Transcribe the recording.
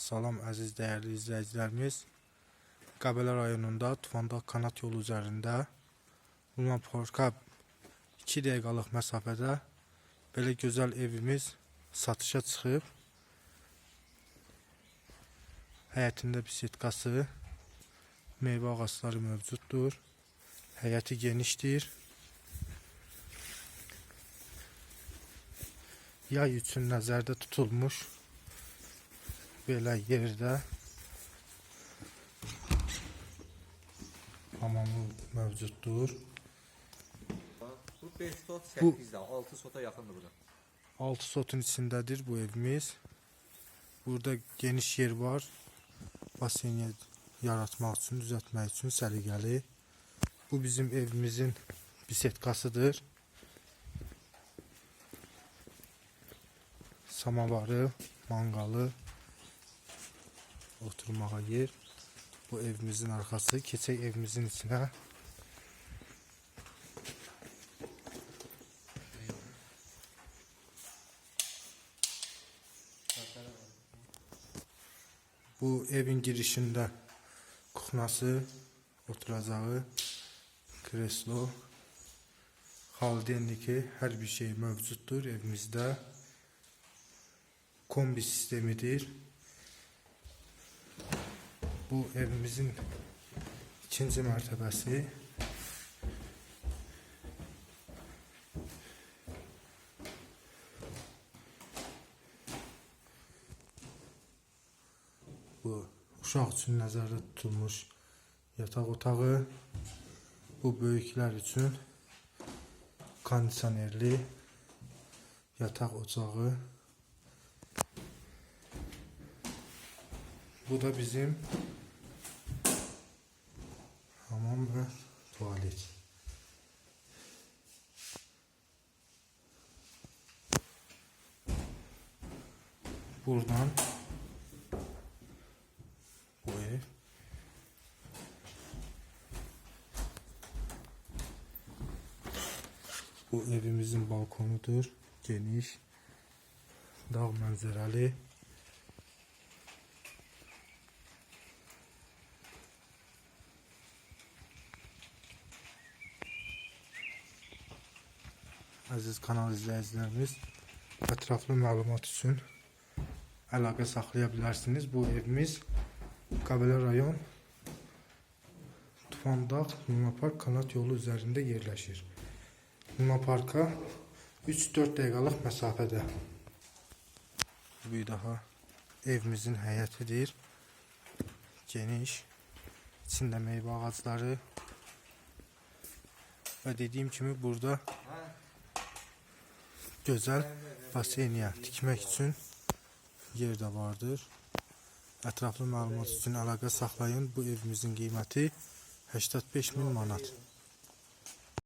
Salam əziz dəyərli izləyicilərimiz. Qəbələ rayonunda Tufanda kanat yolu üzərində Lunan Parka 2 dəqiqəlik məsafədə belə gözəl evimiz satışa çıxıb. Həyətində bisetkası, meyvə ağacları mövcuddur. Həyəti genişdir. Yay üçün nəzərdə tutulmuş belə yerdə hamamı mövcuddur. Bu 5 sot 8'de 6 sota yakındı burada. 6 sotun içindədir bu evimiz. Burada geniş yer var. Baseni yaratmaq üçün, düzəltmək üçün səliqəli. Bu bizim evimizin bisetkasıdır. Samavarı, mangalı, oturmağa yer. Bu evimizin arxası. Keçək evimizin içinə. Bu evin girişində kuxnası, oturacağı, kreslo, xaldenliki hər bir şey mövcuddur evimizdə. Kombi sistemidir. Bu evimizin ikinci mərtəbəsi. Bu uşaq üçün nəzərdə tutulmuş yataq otağı. Bu böyüklər üçün kondisionerli yataq ocağı. Bu da bizim Buradan bu ev Bu evimizin balkonudur. Geniş. Dağ mənzərəli. Əziz kanal izləyicilərimiz, ətraflı məlumat üçün əlaqə saxlaya bilərsiniz. Bu evimiz Qəbələ rayon Tufandağ Luna Park kanat yolu üzərində yerləşir. Luna Parka 3-4 dəqiqəlik məsafədə. Bu daha evimizin həyətidir. Geniş, içində meyvə ağacları və dediyim kimi burada gözəl baseniya tikmək üçün yer də vardır. Ətraflı məlumat üçün əlaqə saxlayın. Bu evimizin qiyməti 85 min manat.